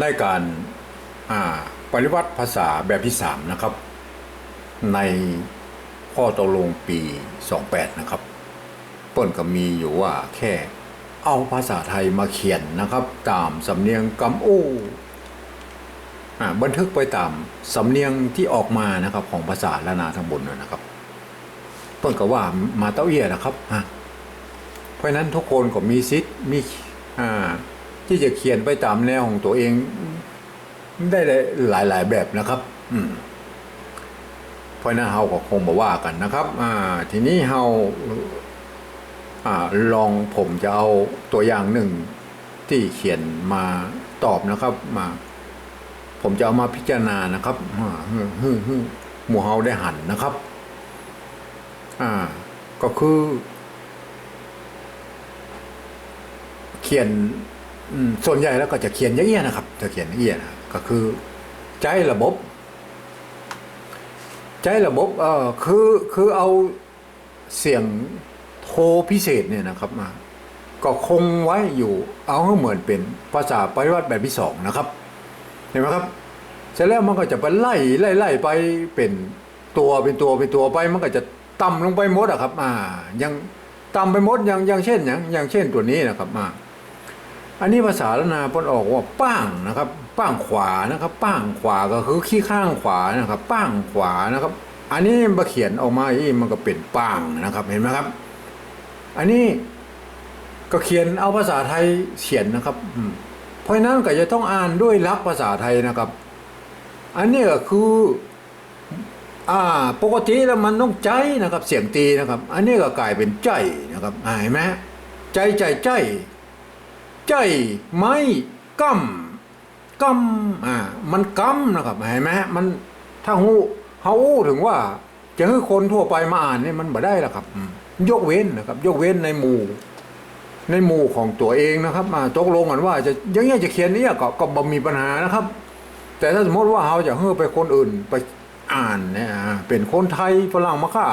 ได้การปริวัติภาษาแบบที่สามนะครับ ในข้อตกลงปี 28 นะครับเปิ้นก็มีอยู่ว่าแค่เอาภาษาไทยมาเขียนนะครับ ตามสำเนียงกำอู้อ่บันทึกไปตามสำเนียงที่ออกมานะครับของภาษาละนาทั้งบนนะนะครับเปิ้นก็ว่ามาเต้าเอี้ยนะครับเพราะฉะนั้นทุกคนก็มีสิทธิ์มีอ่า ที่จะเขียนไปตามแนวของตัวเองได้หลายหลายแบบนะครับ อืมเพราะนั้นเฮาก็คงมาว่ากันนะครับ อ่า ทีนี้เฮาอ่า ลองผมจะเอาตัวอย่างหนึ่งที่เขียนมาตอบนะครับ มา ผมจะเอามาพิจารณานะครับอ่าฮึ่มฮึ่มฮึ่มหมู่เฮาได้หันนะครับ อ่า ก็คือ เขียน อืมส่วนใหญ่แล้วก็จะเขียนอย่างเงี้ยนะครับ จะเขียนอย่างเงี้ยนะก็คือใจระบบ ใจระบบเอ่อคือคือเอาเสียงโทรพิเศษเนี่ยนะครับมา ก็คงไว้อยู่เอาให้เหมือนเป็นภาษาปริวัติแบบที่สองนะครับเห็นไหมครับเสร็จแล้วมันก็จะไปไล่ไล่ไล่ไปเป็นตัวเป็นตัวเป็นตัวไป มันก็จะต่ำลงไปหมดอะครับ อ่ายังต่ำไปหมดอย่างอย่างเช่นอย่างอย่างเช่นตัวนี้นะครับมา อันนี้ภาษาละนาพนออกว่าป้างนะครับ ป้างขวานะครับ ป้างขวาก็คือขี้ข้างขวานะครับ ป้างขวานะครับ อันนี้มาเขียนออกมาอีมันก็เป็นป้างนะครับเห็นไหมครับ อันนี้ก็เขียนเอาภาษาไทยเขียนนะครับเพราะนั้นก็จะต้องอ่านด้วยลักภาษาไทยนะครับ อันนี้ก็คือ อ่า ปกติแล้วมันต้องใจนะครับ เสียงตีนะครับ อันนี้ก็กลายเป็นใจนะครับเห็นไหมใจใจใจ ใจไม่กำกำอ่ามันกำนะครับเห็นไหมมันถ้าหูเฮาอู้ถึงว่า จะให้คนทั่วไปมาอ่านนี่มันบ่ได้ละครับ ยกเว้นนะครับ ยกเว้นในหมู่ ในหมู่ของตัวเองนะครับมาตกลงกันว่า จะยังเงี้ยจะเขียนเนี่ยก็ก็บ่มีปัญหานะครับ แต่ถ้าสมมติว่าเราจะให้ไปคนอื่นไปอ่านเนี่ยอ่าเป็นคนไทยฝรั่งมาค่า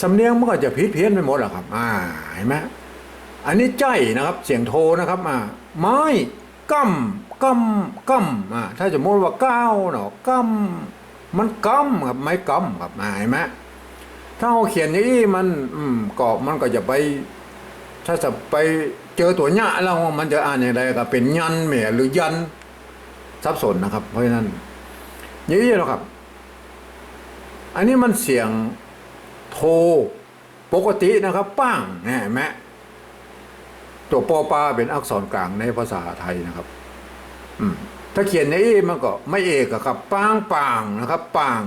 สำเนียงมันก็จะผิดเพี้ยนไปหมดอะครับ อ่าเห็นไหม อันนี้ใจนะครับเสียงโทนะครับอ่าไม้กั้มกั้มกั้มอ่าถ้าจะมติว่าก้าวเนาะกั้มมันกั้มครับไม้กั้มครับอ่าเห็นไหมถ้าเราเขียนอย่างนี้มันอืมก็มันก็จะไป ถ้าจะไปเจอตัวหน้าแล้วมันจะอ่านอย่างไรก็เป็นยันแหมหรือยันสับสนนะครับ เพราะฉะนั้นอย่างนี้แหละครับ อันนี้มันเสียงโทปกตินะครับ ป้างเนี่ยเห็นไหม ตัวปอปาเป็นอักษรกลางในภาษาไทยนะครับ อืมถ้าเขียนในเอมันก็ไม่เอกอะครับปางปางนะครับปาง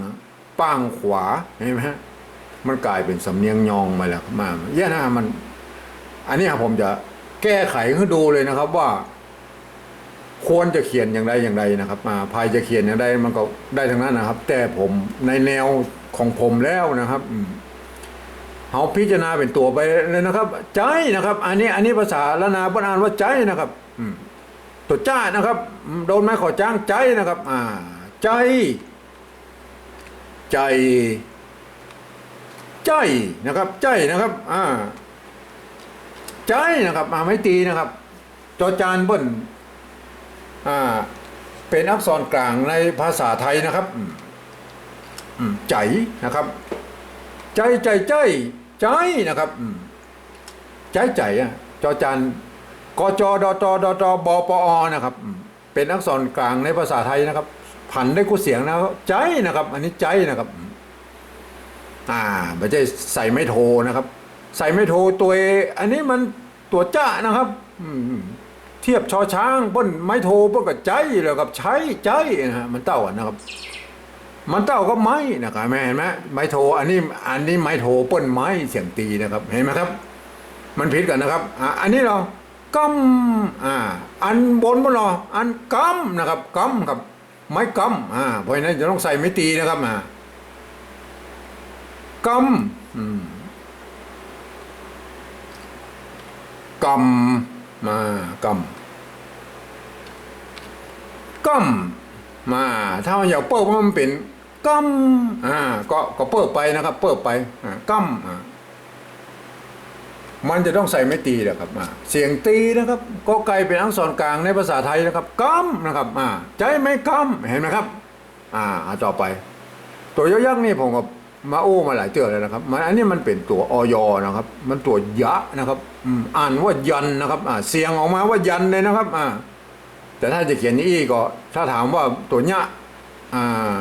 ปางขวาเห็นไหมฮะมันกลายเป็นสำเนียงยองมาแล้วมาแย่นะมัน อันนี้ผมจะแก้ไขให้ดูเลยนะครับว่า ควรจะเขียนอย่างไรอย่างไรนะครับ มาภายจะเขียนอย่างไรมันก็ได้ทั้งนั้นนะครับ แต่ผมในแนวของผมแล้วนะครับอืม เขาพิจารณาเป็นตัวไปเลยนะครับ ใจนะครับ อันนี้อันนี้ภาษาละนาบนอ่านว่าใจนะครับอืตัวจ้านะครับ โดนไม้ขอจ้างใจนะครับ อ่า ใจ ใจ ใจนะครับ ใจนะครับ อ่า ใจนะครับอ่าไม่ตีนะครับจอจานบิ้ลอ่า เป็นอักษรกลางในภาษาไทยนะครับใจนะครับ ใจใจใจ ใจนะครับใจใจอะจอจันกจดตดตบปอนะครับ เป็นอักษรกลางในภาษาไทยนะครับ ผันได้กูเสียงนะใจนะครับ อันนี้ใจนะครับ อ่าไม่ใช่ใส่ไม่โทนะครับ ใส่ไม่โทตัวเออันนี้มันตัวจ้านะครับอืมเทียบชอช้างเป้นไม้โทเป้นกับใจแล้วกับใช้ใจนะฮะมันเต้ากันนะครับ มันเต้าก็ไม้นะครับแม่เห็นไหมไม้โทอันนี้อันนี้ไม้โทป้นไม้เสียงตีนะครับ เห็นไหมครับ มันผิดกันนะครับอ่าอันนี้เรากำอ่าอันบนบนเราอันกำนะครับกำครับ ไม้กำอ่าเพราะฉะนั้นจะต้องใส่ไม้ตีนะครับอ่ากำอืมกำมากำกำมา ถ้าอยากเปิดมันเป็น กัมอ่าก็ก็เปิดไปนะครับ เปิดไปอ่ากัมอ่ามันจะต้องใส่ไม่ตีนะครับอ่าเสียงตีนะครับก็ไกลเป็นอักษรกลางในภาษาไทยนะครับกัมนะครับอ่าใจไม่กัมเห็นไหมครับ อ่าเอาต่อไป ตัวยอยักษ์นี่ผมก็มาโอ้มาหลายเจอเลยนะครับมันอันนี้มันเป็นตัวออยนะครับ มันตัวยะนะครับอืมอ่านว่ายันนะครับอ่าเสียงออกมาว่ายันเลยนะครับอ่าแต่ถ้าจะเขียนอี้ก็ถ้าถามว่าตัวเนี้ยอ่า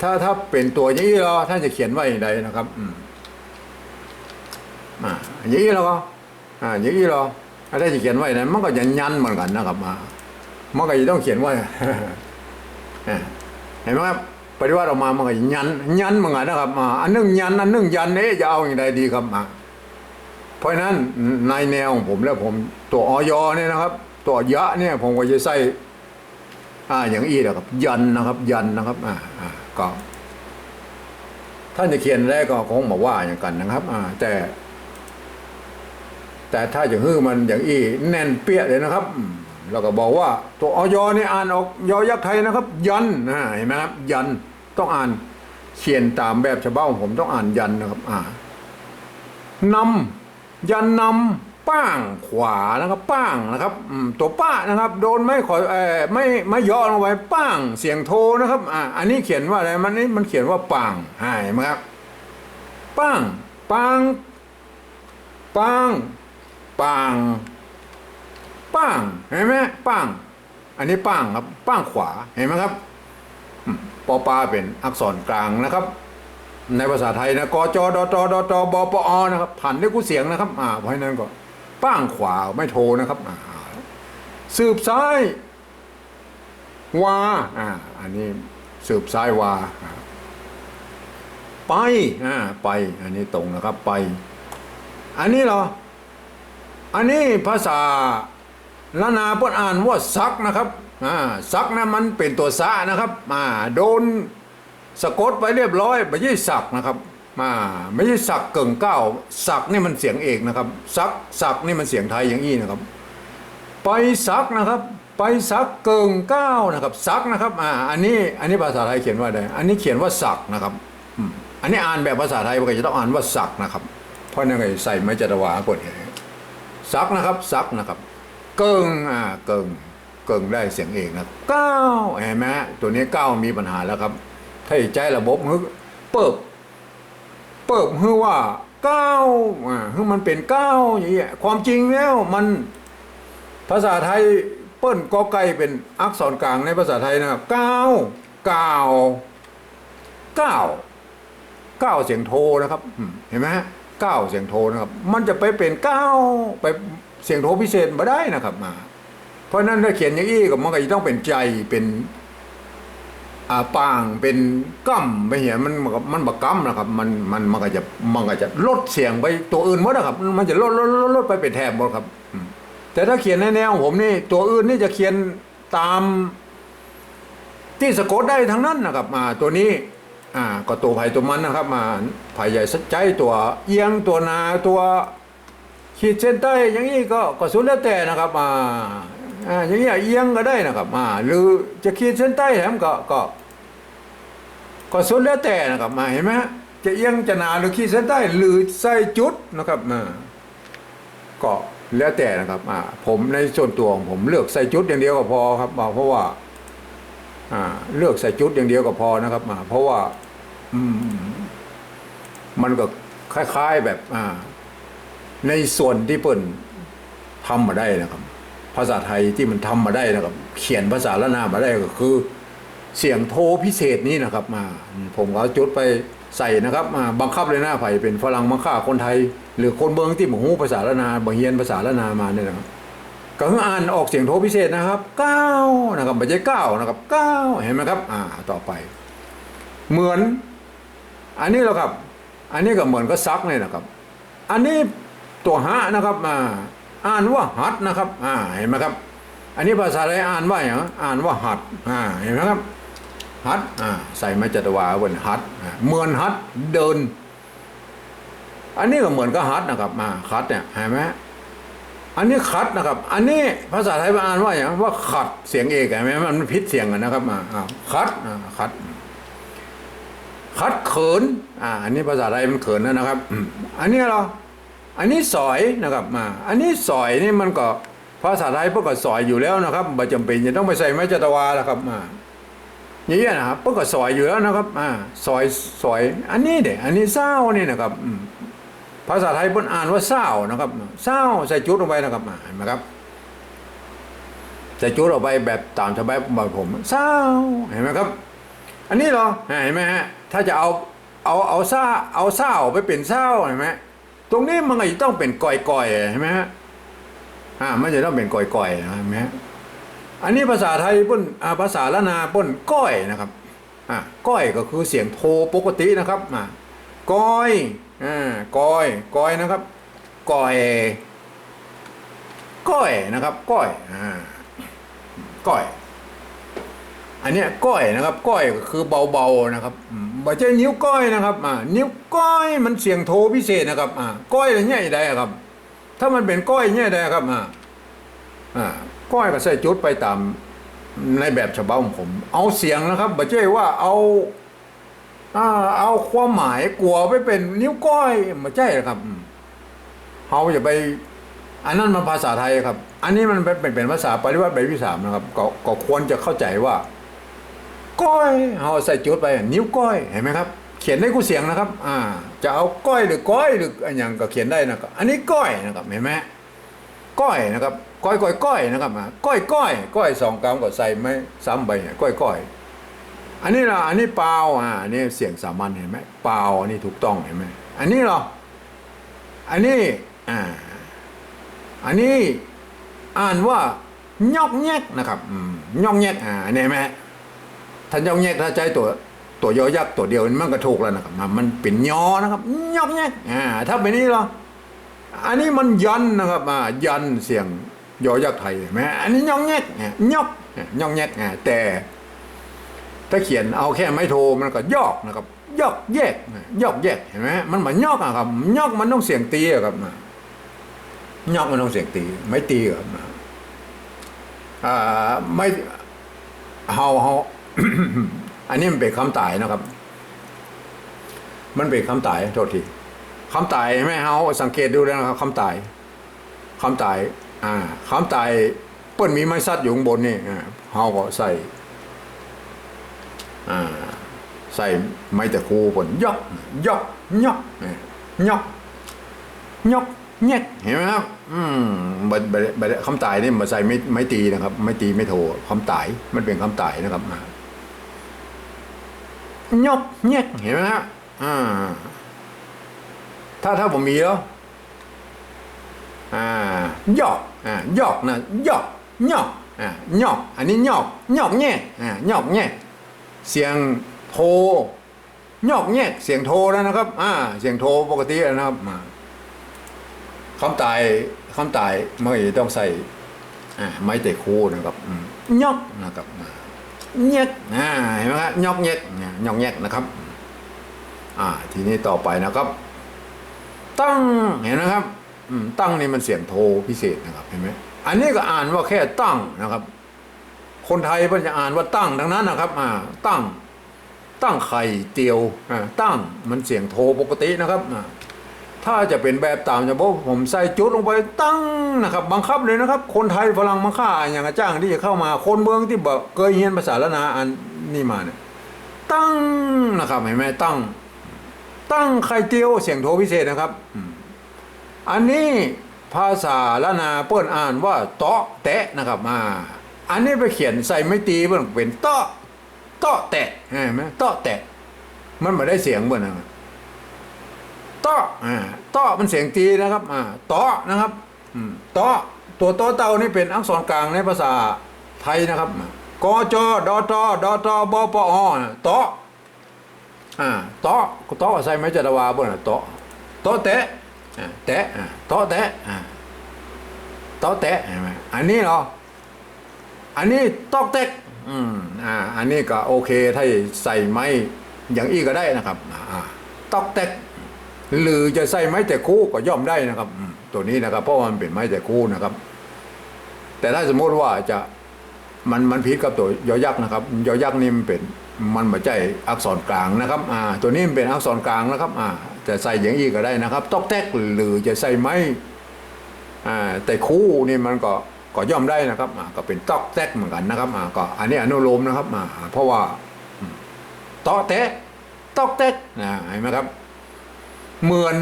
ถ้าถ้าเป็นตัวอย่างนี้เราท่านจะเขียนว่าอย่างไรนะครับ อืมอ่าอย่างนี้เราอ่าอย่างนี้เราถ้าจะเขียนไว้นั้นมันก็จะยันเหมือนกันนะครับอ่ามันก็จะต้องเขียนไว้เห็นไหมครับปฏิวัติออกมามันก็ยันยันเหมือนกันนะครับอ่าอันนึงยันอันนึงยันเอ๊ะจะเอาอย่างไรดีครับอ่าเพราะฉะนั้นในแนวของผมแล้วผมตัวออยเนี่ยนะครับ ตัวยะเนี่ยผมก็จะใส่ อ่าอย่างอี้นะครับ ยันนะครับ ยันนะครับอ่าอ่าก็ ท่านจะเขียนแรกก็คงมาว่าอย่างกันนะครับ อ่า แต่ แต่ถ้าอย่างฮื้อมันอย่างอี้แน่นเปี้ยเลยนะครับอืมแล้วก็บอกว่าตัวออยนี่อ่านออกยอยักษ์ไทยนะครับ ยันนะเห็นไหมครับ ยันต้องอ่านเขียนตามแบบฉบับของผมต้องอ่านยันนะครับ อ่านำยันนำ ป้างขวานะครับป้างนะครับตัวป้านะครับโดนไม่ขอไม่ไม่ย่อลงไปป้างเสียงโทนะครับอ่าอันนี้เขียนว่าอะไรมันนี่มันเขียนว่าป้างอ่าเห็นไหมครับป้างป้างป้างป้างป้างเห็นไหมป้าง อันนี้ป้างครับป้างขวาเห็นไหมครับปอปาเป็นอักษรกลางนะครับ ในภาษาไทยนะกจดตดตบปอนะครับผ่านด้วยกูเสียงนะครับอ่าเพราะนั้นก็ ป้างขวาไม่โทรนะครับสืบซ้ายวาอ่าอันนี้สืบซ้ายวาไปอ่าไปอันนี้ตรงนะครับไป อันนี้เหรอ อันนี้ภาษาละนาเพิ่นอ่านว่าซักนะครับอ่าซักนะมันเป็นตัวสะนะครับอ่าโดนสะกดไปเรียบร้อยไม่ใช่สักนะครับ มาไม่ใช่สักเก่งเก้าสักนี่มันเสียงเอกนะครับ สักสักนี่มันเสียงไทยอย่างนี้นะครับ ไปสักนะครับ ไปสักเกิงเก้านะครับ สักนะครับอ่าอันนี้อันนี้ภาษาไทยเขียนว่าอะไรอันนี้เขียนว่าสักนะครับอันนี้อ่านแบบภาษาไทยก็จะต้องอ่านว่าสักนะครับ เพราะนั่นไงใส่ไม้จัตวากดอย่างนี้สักนะครับสักนะครับเกิงอ่าเกิงเกิงได้เสียงเอกนะเก้าเห็นไหมตัวนี้เก้ามีปัญหาแล้วครับ ถ้าใจระบบฮึเปิบ เปิบฮึว่าเก้าอ่าฮึมันเป็นเก้าอย่างเงี้ยความจริงแล้วมันภาษาไทยเปิ้นกอไก่เป็นอักษรกลางในภาษาไทยนะครับเก้าเก้าเก้าเก้าเสียงโทนะครับเห็นไหมฮะเก้าเสียงโทนะครับ มันจะไปเป็นเก้าไปเสียงโทพิเศษมาได้นะครับมาเพราะนั้นถ้าเขียนอย่างนี้ก็มันก็จะต้องเป็นใจเป็น ปางเป็นกั้มไปเหี้ยมันมันมันบักกั้มนะครับมันมันมันก็จะมันก็จะลดเสียงไปตัวอื่นหมดนะครับ มันจะลดลดลดลดไปเป็นแถบหมดครับ แต่ถ้าเขียนในแนวผมนี่ตัวอื่นนี่จะเขียนตาม ที่สะกดได้ทั้งนั้นนะครับมาตัวนี้อ่าก็ตัวไผ่ตัวมันนะครับ มาไผ่ใหญ่สัจใจตัวเอียงตัวนาตัวขีดเส้นใต้อย่างนี้ก็ก็สุดแล้วแต่นะครับมาอ่าอย่างนี้เอียงก็ได้นะครับมาหรือจะขีดเส้นใต้แถมก็ก็ ก็สุดแล้วแต่นะครับมาเห็นไหมจะเอียงจะหนาหรือขีดเส้นใต้หรือใส่จุดนะครับมาก็แล้วแต่นะครับอ่าผมในส่วนตัวของผมเลือกใส่จุดอย่างเดียวก็พอครับอ่าเพราะว่าอ่าเลือกใส่จุดอย่างเดียวก็พอนะครับมาเพราะว่าอืมมันก็คล้าย ๆแบบอ่าในส่วนที่เปิ่นทำมาได้นะครับ ภาษาไทยที่มันทำมาได้นะครับ เขียนภาษาละนามาได้ก็คือ เสียงโทพิเศษนี้นะครับมาผมก็เอาจุดไปใส่นะครับมาบังคับเลยหน้าไผ่เป็นฝรั่งมังค่าคนไทย หรือคนเมืองที่หมูฮู้ภาษาละนาบางเฮียนภาษาละนามาเนี่ยนะครับก็คืออ่านออกเสียงโทพิเศษนะครับเก้านะครับไม่ใช่เก้านะครับเก้าเห็นไหมครับอ่าต่อไป เหมือน อันนี้แหละครับ อันนี้ก็เหมือนก็ซักเนี่ยนะครับ อันนี้ตัวหะนะครับอ่าอ่านว่าหัดนะครับอ่าเห็นไหมครับ อันนี้ภาษาอะไรอ่านว่าอย่างอ่านว่าหัดอ่าเห็นไหมครับ หัดอ่าใส่ไม้จัตวาบนหัดอ่าเหมือนหัดเดิน อันนี้ก็เหมือนก็หัดนะครับมาหัดเนี่ยเห็นไหมอันนี้ขัดนะครับ อันนี้ภาษาไทยมันอ่านว่าอย่างว่าขัดเสียงเอกเห็นไหมมันพิษเสียงกันนะครับอ่าอ่าขัดอ่าขัดขัดเขินอ่าอันนี้ภาษาไทยมันเขินนะนะครับ อันนี้เหรออันนี้สอยนะครับมา อันนี้สอยนี่มันก็ภาษาไทยพวกก็สอยอยู่แล้วนะครับไม่จำเป็นจะต้องไปใส่ไม้จัตวาแล้วครับมา อย่างนี้นะครับพวกก็สอยอยู่แล้วนะครับอ่าสอยสอย อันนี้เด็อันนี้เศร้านี่นะครับภาษาไทยเพิ่นอ่านว่าเศร้านะครับเศร้าใส่จุดลงไปนะครับอ่าเห็นไหมครับใส่จุดออกไปแบบตามสบายแบบผมเศร้าเห็นไหมครับ อันนี้เหรอเห็นไหมฮะถ้าจะเอาเอาเอาซ่าเอาเศร้าไปเป็นเศร้าเห็นไหมตรงนี้มันก็จะต้องเป็นก่อยๆเห็นไหมฮะอ่ามันจะต้องเป็นก่อยๆนะเห็นไหมฮะ อันนี้ภาษาไทยป้นอ่าภาษาละนาป้นก้อยนะครับอ่าก้อยก็คือเสียงโทปกตินะครับอ่าก้อยอ่าก้อยก้อยนะครับก้อยก้อยนะครับก้อยอ่าก้อย อันเนี้ยก้อยนะครับก้อยก็คือเบาๆนะครับอืมบ่ใช่นิ้วก้อยนะครับอ่านิ้วก้อยมันเสียงโทพิเศษนะครับอ่าก้อยอะไรเงี้ยได้ครับ ถ้ามันเป็นก้อยเงี้ยได้ครับอ่าอ่า ก้อยก็ใส่จุดไปตามในแบบฉบับของผม เอาเสียงนะครับบ่ใช่ว่าเอาอาเอาความหมายกลัวไปเป็นนิ้วก้อยบ่ใช่ครับเขาอย่าไป อันนั้นมันภาษาไทยครับ อันนี้มันเป็นเป็นเป็นภาษาปริวัติแบบที่สามนะครับก็ก็ควรจะเข้าใจว่า ก้อยเอาใส่จุดไป นิ้วก้อยเห็นไหมครับ เขียนได้กูเสียงนะครับ อ่า จะเอาก้อยหรือก้อยหรืออันย่างก็เขียนได้นะครับอันนี้ก้อยนะครับเห็นไหมก้อยนะครับ ก้อยก้อยก้อยนะครับอ่าก้อยก้อยก้อยสองกำก็ใส่ไม่ซ้ำไปเนี่ยก้อยก้อยอันนี้ละอันนี้เปล่าอ่าอันนี้เสียงสามัญเห็นไหมเปล่าอันนี้ถูกต้องเห็นไหมอันนี้เหรออันนี้อ่าอันนี้อ่านว่ายอกแยกนะครับยอกแยกอ่าเนี่ยไหมถ้านยอกแยกถ้าใจตัวตัวยอยักษ์ตัวเดียวมันก็ถูกแล้วนะครับ มันมันเป็นยอนะครับยอกแยกอ่าถ้าเป็นนี้เหรออันนี้มันยันนะครับอ่ายันเสียง ยอยักไทยเห็นไหมอันนี้ยอกแยกอะยอกอะยอกแยกแต่ถ้าเขียนเอาแค่ไม่โทมันก็ยอกนะครับ ยอกแยก ยอกแยกเห็นไหมมันเหมือนยอกอะครับยอกมันต้องเสียงตีอะครับยอกมันต้องเสียงตี ไม่ตีเหรออ่าไม่เฮาเฮาอันนี้มันเป็นคำตายนะครับ มันเป็นคำตายโทษทีคำตายไหมเฮาสังเกตดูแล้วนะครับคำตายคำตาย อ่าคำตายเปิ้นมีไม้ซัดอยู่ข้างบนนี่อ่าเฮาก็ใส่อ่าใส่ไม้ตะคูบนยอกยอกยอกยอกยกเงียเห็นไหมครับ อืมบัดบัดบดคำตายนี่มาใส่ไม่ไม่ตีนะครับ ไม่ตีไม่โทคำตายมันเป็นคำตายนะครับอ่ายกเงียเห็นไหมครับอ่าถ้าถ้าผมมีแล้วอ่ายอก อ่ายอกนะยอกยอกอ่ายอกอันนี้ยอกยอกแง่อ่ายอกแง่เสียงโทยอกแง่เสียงโทแล้วนะครับอ่าเสียงโทปกติแล้วนะครับอ่าคำตายคำตายไม่ต้องใส่อ่าไม้เตะคู่นะครับอืมยอกนะครับอ่าเงียกอ่าเห็นไหมครับยอกเงียกเนี่ยยอกเงียกนะครับอ่าทีนี้ต่อไปนะครับ ตั้งเห็นนะครับอืม ตั้งนี่มันเสียงโทพิเศษนะครับเห็นไหมอันนี้ก็อ่านว่าแค่ตั้งนะครับ คนไทยเพิ่นจะอ่านว่าตั้งดังนั้นนะครับ อ่า ตั้ง ตั้งไข่เตียวอ่าตั้งมันเสียงโทปกตินะครับอ่าถ้าจะเป็นแบบตามจะบอกผมใส่จุดลงไปตั้งนะครับ บังคับเลยนะครับ คนไทยฝรั่งมาฆ่าอย่างกระจ้างที่จะเข้ามาคนเมืองที่บอกเคยเรียนภาษาละนาอันนี่มาเนี่ยตั้งนะครับเห็นไหมตั้ง ตั้งไข่เตียวเสียงโทพิเศษนะครับ อันนี้ภาษาละนาเปิ้นอ่านว่าเตาะแตะนะครับอ่าอันนี้ไปเขียนใส่ไม่ตีเปิ้นเป็นเตาะเตาะแตะเห็นไหมเตาะแตะ มันไม่ได้เสียงเปิ้นนะครับต้ออ่าเต้อมันเสียงตีนะครับอ่าเต้อนะครับอืมต้อตัวต้อเตานี่เป็นอักษรกลางในภาษาไทยนะครับกจดตดตบปอนะต้ออ่าเต้อต้อใส่ไม้จัตวาบนน่ะต้อต้อแตะ แตะอ่าต้อแตะอ่าต้อแตะอันนี้เหรอ อันนี้ตอกเต็กอืมอ่า อันนี้ก็โอเค ถ้าใส่ไม้อย่างอี้ก็ได้นะครับ อ่าตอกเต็กหรือจะใส่ไม้แต่คู่ก็ย่อมได้นะครับ ตัวนี้นะครับ เพราะมันเป็นไม้แต่คู่นะครับ แต่ถ้าสมมติว่าจะมันมันพิษกับตัวยอยักษ์นะครับ ยอยักษ์นี่มันเป็นมันม่ใช่อักษรกลางนะครับ อ่า ตัวนี้มันเป็นอักษรกลางนะครับ อ่า จะใส่อย่างอีกก็ได้นะครับตอกแตกหรือจะใส่ไม้อ่าแต่คู่นี่มันก็ก็ย่อมได้นะครับอ่าก็เป็นตอกแตกเหมือนกันนะครับอ่าก็อันนี้อนุโลมนะครับอ่าเพราะว่าตอกแตกตอกแตกนะเห็นไหมครับ เหมือน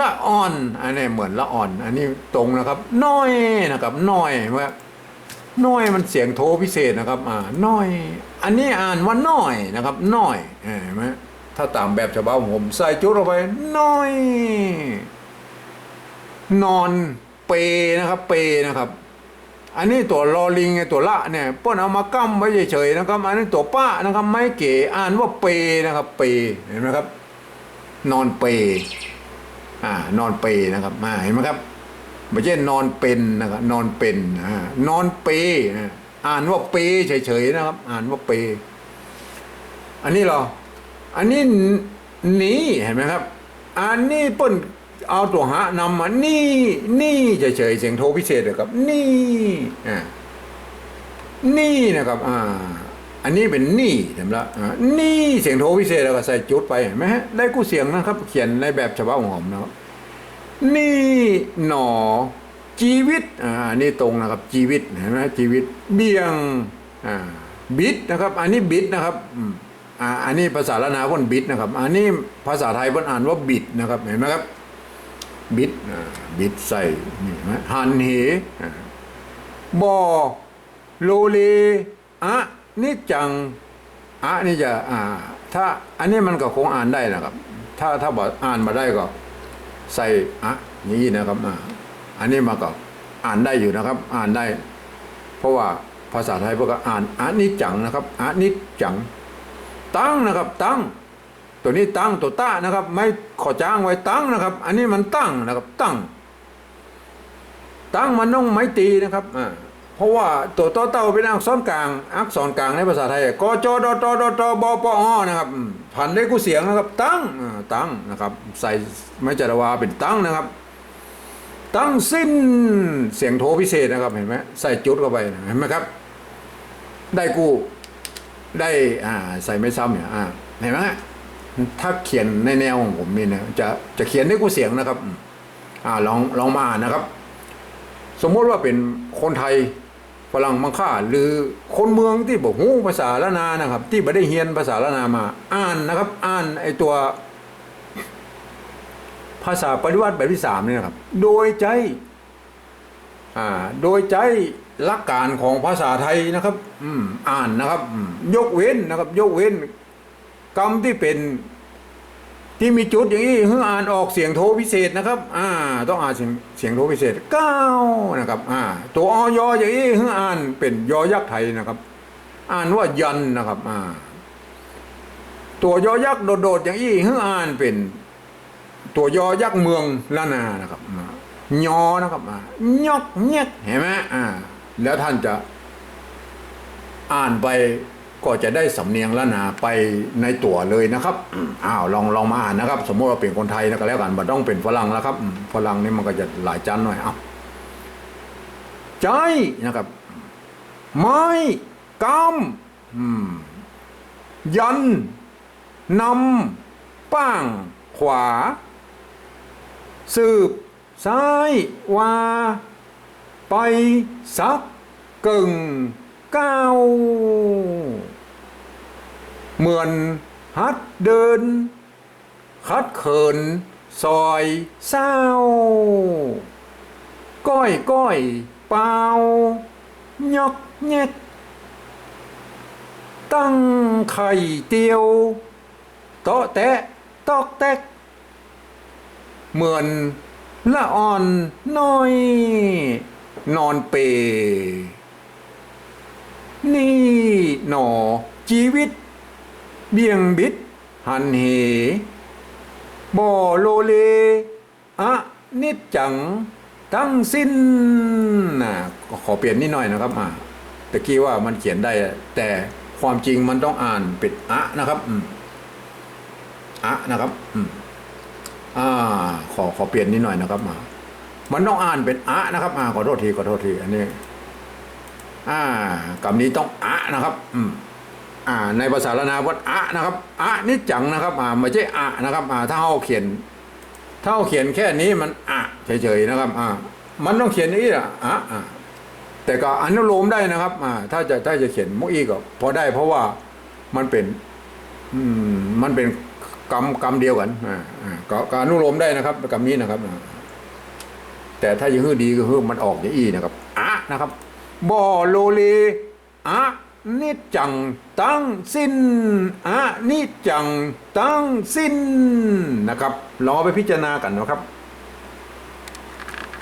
ละอ่อน อันนี้เหมือนละอ่อน อันนี้ตรงนะครับน้อยนะครับน้อยว่าน้อยมันเสียงโทพิเศษนะครับอ่าน้อย อันนี้อ่านว่าน้อยนะครับน้อยเห็นไหม ถ้าตามแบบฉบับผมใส่จุดลงไปน้อย นอนเปนะครับ เปนะครับ อันนี้ตัวลอลิงไงตัวละเนี่ยเปิ้นเอามากั้มไว้เฉยๆนะครับ อันนี้ตัวป้านะครับ ไม่เก๋อ่านว่าเปนะครับ เปเห็นไหมครับ นอนเปอ่านอนเปนะครับมาเห็นไหมครับไม่ใช่นอนเป็นนะครับนอนเป็นอ่านอนเปอ่าอ่านว่าเปเฉยๆนะครับ อ่านว่าเป อันนี้เรอ อันนี้หนีเห็นไหมครับ อันนี้เปิ้นเอาตัวหานำมานี่นี่เฉยๆเสียงโทพิเศษเลยครับนี่อ่านี่นะครับอ่าอันนี้เป็นนี่เห็นไหมละนี่เสียงโทพิเศษแล้วก็ใส่จุดไปเห็นไหมฮะได้กู้เสียงนะครับ เขียนในแบบฉบับของผมนะครับนี่หนอชีวิตอ่านี่ตรงนะครับชีวิตเห็นไหมชีวิต เบี่ยงอ่าบิดนะครับ อันนี้บิดนะครับ อ่าอันนี้ภาษาละนาเพ่นบิดนะครับ อันนี้ภาษาไทยเพ่นอ่านว่าบิดนะครับเห็นไหมครับ บิดบิดใส่นี่ไหมหันเหบอโลเลอะนี่จังอะนี่จะอ่า ถ้าอันนี้มันก็คงอ่านได้นะครับ ถ้าถ้าบอกอ่านมาได้ก็ ใส่อะนี้นะครับอ่าอันนี้มาก็อ่านได้อยู่นะครับ อ่านได้ เพราะว่าภาษาไทยพวกก็อ่านอะนิจจังนะครับอะนิจัง ตั้งนะครับตั้ง ตัวนี้ตั้งตัวต้านะครับ ไม่ขอจ้างไว้ตั้งนะครับ อันนี้มันตั้งนะครับตั้ง ตั้งมันต้องไม่ตีนะครับอ่าเพราะว่าตัวต่อเต้าเป็นอักษรกลาง อักษรกลางในภาษาไทยกจดตดตบปอนะครับอืมพันด้กูเสียงนะครับ ตั้งตั้งนะครับ ใส่ไม่จารวาเป็นตั้งนะครับ ตั้งสิ้นเสียงโทพิเศษนะครับเห็นไหมใส่จุดเข้าไปเห็นไหมครับ ได้กู ได้อ่าใส่ไม่ซ้ำเนี่ยอ่าเห็นไหมถ้าเขียนในแนวของผมนี่นะจะจะเขียนด้วยกูเสียงนะครับ อ่าลองลองมาอ่านนะครับ สมมติว่าเป็นคนไทยฝรั่งมังค่าหรือคนเมืองที่บอกหูภาษาละนานะครับ ที่ไม่ได้เรียนภาษาละนามา อ่านนะครับ อ่านไอตัว ภาษาปฏิวัติแบบที่สามนี่นะครับ โดยใจ อ่า โดยใจ หลักการของภาษาไทยนะครับ อืมอ่านนะครับอืมยกเว้นนะครับ ยกเว้นกรรมที่เป็นที่มีจุดอย่างนี้เพื่ออ่านออกเสียงโทพิเศษนะครับ อ่า ต้องอ่านเสียงเสียงโทพิเศษเก้านะครับ อ่า ตัวออยอย่างนี้เพื่ออ่านเป็นยอยักษ์ไทยนะครับ อ่านว่ายันนะครับ อ่า ตัวยอยักษ์โดดๆอย่างนี้เพื่ออ่านเป็น ตัวยอยักษ์เมืองละนานะครับอ่ายอนะครับอ่ายอกเงียกเห็นไหมอ่า แล้วท่านจะอ่านไปก็จะได้สำเนียงละนาไปในตัวเลยนะครับอ้าวลองลองมาอ่านนะครับ สมมติว่าเป็นคนไทยนะก็แล้วกันมันต้องเป็นฝรั่งแล้วครับฝรั่งนี่มันก็จะหลายจันหน่อยเอาใจนะครับ ไม้กำอืมยันนำป้างขวา สืบ ซ้ายว่า ไปสักกึ่งก้าวเหมือนฮัดเดิน คัดเขินซอยเศร้า ก้อยก้อยเปล่ายอกแยกตั้งไข่เตียวโตะแตะตอกแตก เหมือนละอ่อนน้อย นอนเป นี่หนอ ชีวิต เบี่ยงบิด หันเห บ่โลเลอะนิดจังตั้งสิ้นนะขอเปลี่ยนนิดหน่อยนะครับอ่าตะกี้ว่ามันเขียนได้ แต่ความจริงมันต้องอ่านเป็นอะนะครับอะนะครับอ่าขอขอเปลี่ยนนิดหน่อยนะครับมา มันต้องอ่านเป็นอะนะครับอ่าขอโทษทีขอโทษทีอันนี้ อ่ากำนี้ต้องอะนะครับ อืมอ่า ในภาษาละนาวัดอะนะครับอะนี่จังนะครับ อ่าไม่ใช่อะนะครับ อ่า ถ้าเขาเขียนถ้าเราเขียนแค่นี้มันอะเฉยๆนะครับ อ่า มันต้องเขียนอี้อะอะแต่ก็อนุโลมได้นะครับ อ่า ถ้าจะถ้าจะเขียนมุอีก็พอได้เพราะว่ามันเป็น อืม มันเป็นกรรมกรรมเดียวกัน อ่าอ่าก็ก็อนุโลมได้นะครับกรรมนี้นะครับอ่า แต่ถ้ายังฮือดีก็ฮือมันออกอย่างอีนะครับอะนะครับบ่โลเลอะนิจจังตั้งสิ้นอะนิจจังตั้งสิ้นนะครับลองไปพิจารณากันนะครับ